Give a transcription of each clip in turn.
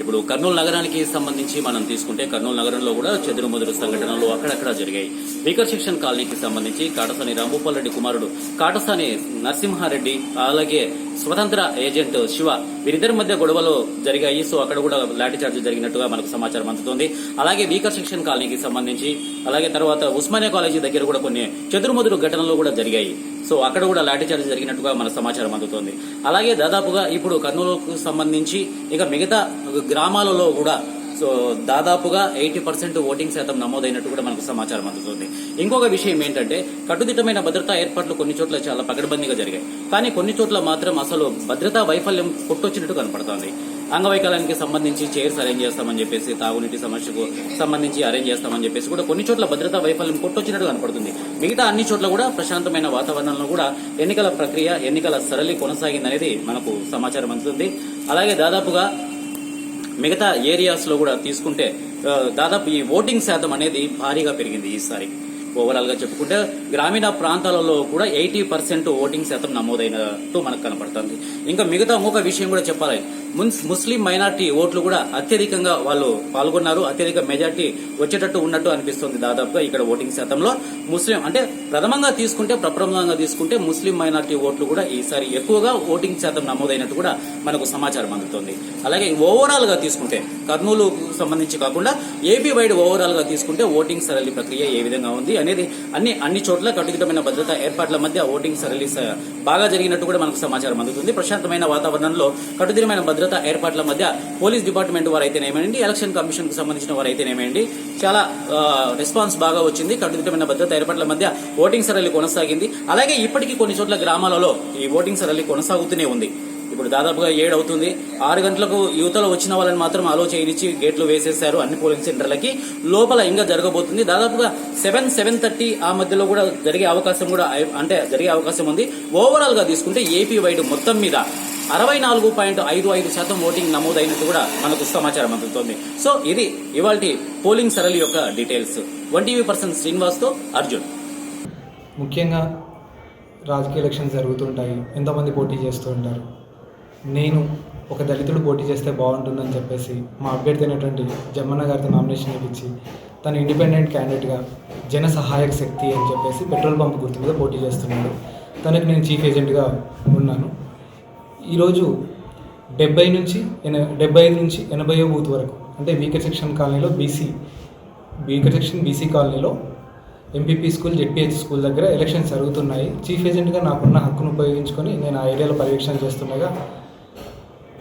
ఇప్పుడు కర్నూలు నగరానికి సంబంధించి మనం తీసుకుంటే కర్నూలు నగరంలో కూడా చెదురుమదురు సంఘటనలు అక్కడక్కడ జరిగాయి. స్పీకర్ సెక్షన్ కాలనీకి సంబంధించి కాటసాని రాంభూపాల్ రెడ్డి కుమారుడు కాటసాని నరసింహారెడ్డి అలాగే స్వతంత్ర ఏజెంట్ శివ వీరిద్దరి మధ్య గొడవలు జరిగాయి. సో అక్కడ కూడా లాఠీ చార్జ్ జరిగినట్టుగా మనకు సమాచారం అందుతుంది. అలాగే వీకర్ సెక్షన్ కాలనీకి సంబంధించి అలాగే తర్వాత ఉస్మానియా కాలేజీ దగ్గర కూడా కొన్ని చెదురుమదురు ఘటనలు కూడా జరిగాయి. సో అక్కడ కూడా లాఠీ చార్జ్ జరిగినట్టుగా మన సమాచారం అందుతోంది. అలాగే దాదాపుగా ఇప్పుడు కర్నూలుకు సంబంధించి ఇక మిగతా గ్రామాలలో కూడా సో దాదాపుగా ఎయిటీ పర్సెంట్ ఓటింగ్ శాతం నమోదైనట్టు కూడా మనకు సమాచారం అందుతుంది. ఇంకొక విషయం ఏంటంటే కట్టుదిట్టమైన భద్రతా ఏర్పాట్లు కొన్ని చోట్ల చాలా పకడ్బందీగా జరిగాయి. కానీ కొన్ని చోట్ల మాత్రం అసలు భద్రతా వైఫల్యం కొట్టొచ్చినట్టు కనపడుతోంది. అంగవైకల్యానికి సంబంధించి చైర్స్ అరేంజ్ చేస్తామని చెప్పేసి తాగునీటి సమస్యకు సంబంధించి అరేంజ్ చేస్తామని చెప్పేసి కూడా కొన్ని చోట్ల భద్రతా వైఫల్యం కొట్టొచ్చినట్టు కనపడుతుంది. మిగతా అన్ని చోట్ల కూడా ప్రశాంతమైన వాతావరణంలో కూడా ఎన్నికల ప్రక్రియ ఎన్నికల సరళి కొనసాగిందనేది మనకు సమాచారం అందుతుంది. అలాగే దాదాపుగా మిగతా ఏరియాస్లో కూడా తీసుకుంటే దాదాపు ఈ ఓటింగ్ శాతం అనేది భారీగా పెరిగింది ఈసారి. ఓవరాల్గా చెప్పుకుంటే గ్రామీణ ప్రాంతాలలో కూడా ఎయిటీ పర్సెంట్ ఓటింగ్ శాతం నమోదైనట్టు మనకు కనపడుతుంది. ఇంకా మిగతా ఇంకొక విషయం కూడా చెప్పాలి. ముస్లిం మైనార్టీ ఓట్లు కూడా అత్యధికంగా వాళ్ళు పాల్గొన్నారు. అత్యధిక మెజార్టీ వచ్చేటట్టు ఉన్నట్టు అనిపిస్తుంది దాదాపుగా ఇక్కడ ఓటింగ్ శాతంలో. ముస్లిం అంటే ప్రథమంగా తీసుకుంటే ప్రప్రథమంగా తీసుకుంటే ముస్లిం మైనార్టీ ఓట్లు కూడా ఈసారి ఎక్కువగా ఓటింగ్ శాతం నమోదైనట్టు కూడా మనకు సమాచారం అందుతుంది. అలాగే ఓవరాల్గా తీసుకుంటే కర్నూలు సంబంధించి కాకుండా ఏపీ వైడ్ ఓవరాల్గా తీసుకుంటే ఓటింగ్ సరళి ప్రక్రియ ఏ విధంగా ఉంది అనేది అన్ని అన్ని చోట్ల కట్టుదిట్టమైన భద్రతా ఏర్పాట్ల మధ్య ఓటింగ్ సరళి బాగా జరిగినట్టు కూడా మనకు సమాచారం అందుతుంది. ప్రశాంతమైన వాతావరణంలో కట్టుదిట్టమైన భద్రతా ఏర్పాట్ల మధ్య పోలీస్ డిపార్ట్మెంట్ వారు అయితేనేమండి ఎలక్షన్ కమిషన్కు సంబంధించిన వారు అయితేనేమండి చాలా రెస్పాన్స్ బాగా వచ్చింది. కట్టుదిట్టమైన భద్రతా ఏర్పాట్ల మధ్య ఓటింగ్ సరళి కొనసాగింది. అలాగే ఇప్పటికీ కొన్ని చోట్ల గ్రామాలలో ఈ ఓటింగ్ సరళి కొనసాగుతూనే ఉంది. ఇప్పుడు దాదాపుగా ఏడు అవుతుంది. ఆరు గంటలకు యువతలో వచ్చిన వాళ్ళని మాత్రం అలో చేయనిచ్చి గేట్లు వేసేశారు అన్ని పోలింగ్ సెంటర్లకి. లోపల ఇంకా జరగబోతుంది. దాదాపుగా సెవెన్ సెవెన్ థర్టీ ఆ మధ్యలో కూడా జరిగే అవకాశం కూడా అంటే జరిగే అవకాశం ఉంది. ఓవరాల్గా తీసుకుంటే ఏపీ వైడ్ మొత్తం మీద అరవై నాలుగు పాయింట్ ఐదు ఐదు శాతం ఓటింగ్ నమోదైనట్టు కూడా మనకు సమాచారం అందుతోంది. సో ఇది ఇవాళ పోలింగ్ సరళి యొక్క డీటెయిల్స్. వన్ టీవీ పర్సన్ శ్రీనివాస్తో అర్జున్. ముఖ్యంగా రాజకీయ ఎలక్షన్స్ జరుగుతుంటాయి. ఎంతోమంది పోటీ చేస్తూ ఉంటారు. నేను ఒక దళితుడు పోటీ చేస్తే బాగుంటుందని చెప్పేసి మా అభ్యర్థి అయినటువంటి జమ్మన్న గారితో నామినేషన్ ఇప్పించి తను ఇండిపెండెంట్ క్యాండిడేట్గా జన సహాయక శక్తి అని చెప్పేసి పెట్రోల్ పంప్ గుర్తు మీద పోటీ చేస్తున్నాడు. తనకి నేను చీఫ్ ఏజెంట్గా ఉన్నాను. ఈరోజు డెబ్బై నుంచి ఎన డెబ్బై ఐదు నుంచి ఎనభైయో బూత్ వరకు అంటే వీకర్ సెక్షన్ కాలనీలో బీసీ వీకర్ సెక్షన్ బీసీ కాలనీలో ఎంపీపీ స్కూల్ జెడ్పీహెచ్ స్కూల్ దగ్గర ఎలక్షన్స్ జరుగుతున్నాయి. చీఫ్ ఏజెంట్గా నాకున్న హక్కును ఉపయోగించుకొని నేను ఆ ఏరియాలో పర్యవేక్షణ చేస్తుండగా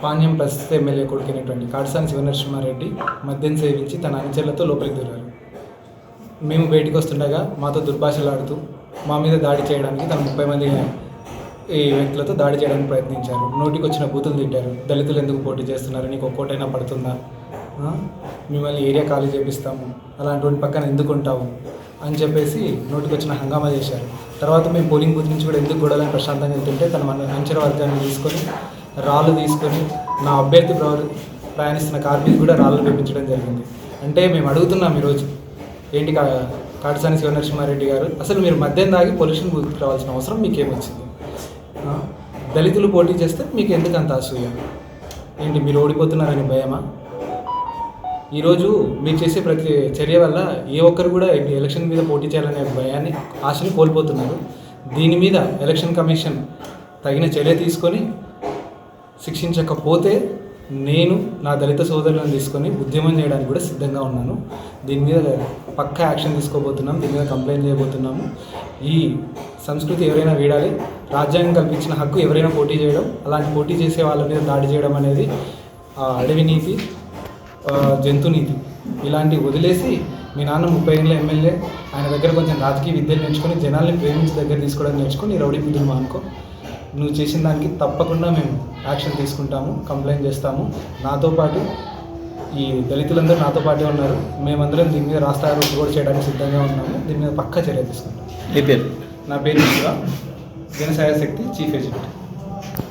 పాణ్యం ప్రస్తుత ఎమ్మెల్యే కొడుకునేటువంటి కాటసాని శివనరసింహారెడ్డి మద్యం సేవించి తన అనుచరులతో లోపలికి దూరారు. మేము బయటికి వస్తుండగా మాతో దుర్భాషలాడుతూ మా మీద దాడి చేయడానికి తన ముప్పై మంది ఈ వ్యక్తులతో దాడి చేయడానికి ప్రయత్నించారు. నోటికి వచ్చిన బూతులు తింటారు దళితులు ఎందుకు పోటీ చేస్తున్నారు? నీకు ఒక్కోటైనా పడుతుందా? మిమ్మల్ని ఏరియా ఖాళీ చేపిస్తాము. అలాంటి పక్కన ఎందుకు ఉంటావు అని చెప్పేసి నోటికి వచ్చిన హంగామా చేశారు. తర్వాత మేము పోలింగ్ బూత్ నుంచి కూడా ఎందుకు గొడవలని ప్రశాంతంగా వెళ్తుంటే తన మన అంచర వర్గాన్ని తీసుకొని రాళ్ళు తీసుకొని నా అభ్యర్థి ప్రయాణిస్తున్న కార్ మీద కూడా రాళ్ళు పెంపించడం జరిగింది. అంటే మేము అడుగుతున్నాం ఈరోజు ఏంటి కా కాటసాని శివనరసింహారెడ్డి గారు అసలు మీరు మద్యం దాగి పొల్యూషన్ బూత్కి రావాల్సిన అవసరం మీకేమొచ్చింది? దళితులు పోటీ చేస్తే మీకు ఎందుకు అంత అసూయ? ఏంటి మీరు ఓడిపోతున్నారని భయమా? ఈరోజు మీరు చేసే ప్రతి చర్య వల్ల ఏ ఒక్కరు కూడా ఎలక్షన్ మీద పోటీ చేయాలనే భయాన్ని ఆశని కోల్పోతున్నారు. దీని మీద ఎలక్షన్ కమిషన్ తగిన చర్య తీసుకొని శిక్షించకపోతే నేను నా దళిత సోదరులను తీసుకొని ఉద్యమం చేయడానికి కూడా సిద్ధంగా ఉన్నాను. దీని మీద పక్కా యాక్షన్ తీసుకోబోతున్నాం. దీని మీద కంప్లైంట్ చేయబోతున్నాము. ఈ సంస్కృతి ఎవరైనా వీడాలి రాజ్యాంగం కల్పించిన హక్కు ఎవరైనా పోటీ చేయడం అలాంటి పోటీ చేసే వాళ్ళ మీద దాడి చేయడం అనేది అడవి నీతి జంతు నీతి. ఇలాంటివి వదిలేసి మీ నాన్న ముప్పై ఏళ్ళ ఎమ్మెల్యే ఆయన దగ్గర కొంచెం రాజకీయ విద్యలు నేర్చుకొని జనాల్ని ప్రేమించి దగ్గర తీసుకోవడం నేర్చుకొని రౌడీ బుద్ధులు మానుకో. నువ్వు చేసిన దానికి తప్పకుండా మేము యాక్షన్ తీసుకుంటాము కంప్లైంట్ చేస్తాము. నాతో పాటు ఈ దళితులందరూ నాతో పాటే ఉన్నారు. మేమందరం దీని మీద రాష్ట్ర రోడ్డు కూడా చేయడానికి సిద్ధంగా ఉన్నాము. దీని మీద పక్కా చర్య తీసుకుంటాం. నా పేరు? శివ జనసాయ శక్తి చీఫ్ ఏజెంట్.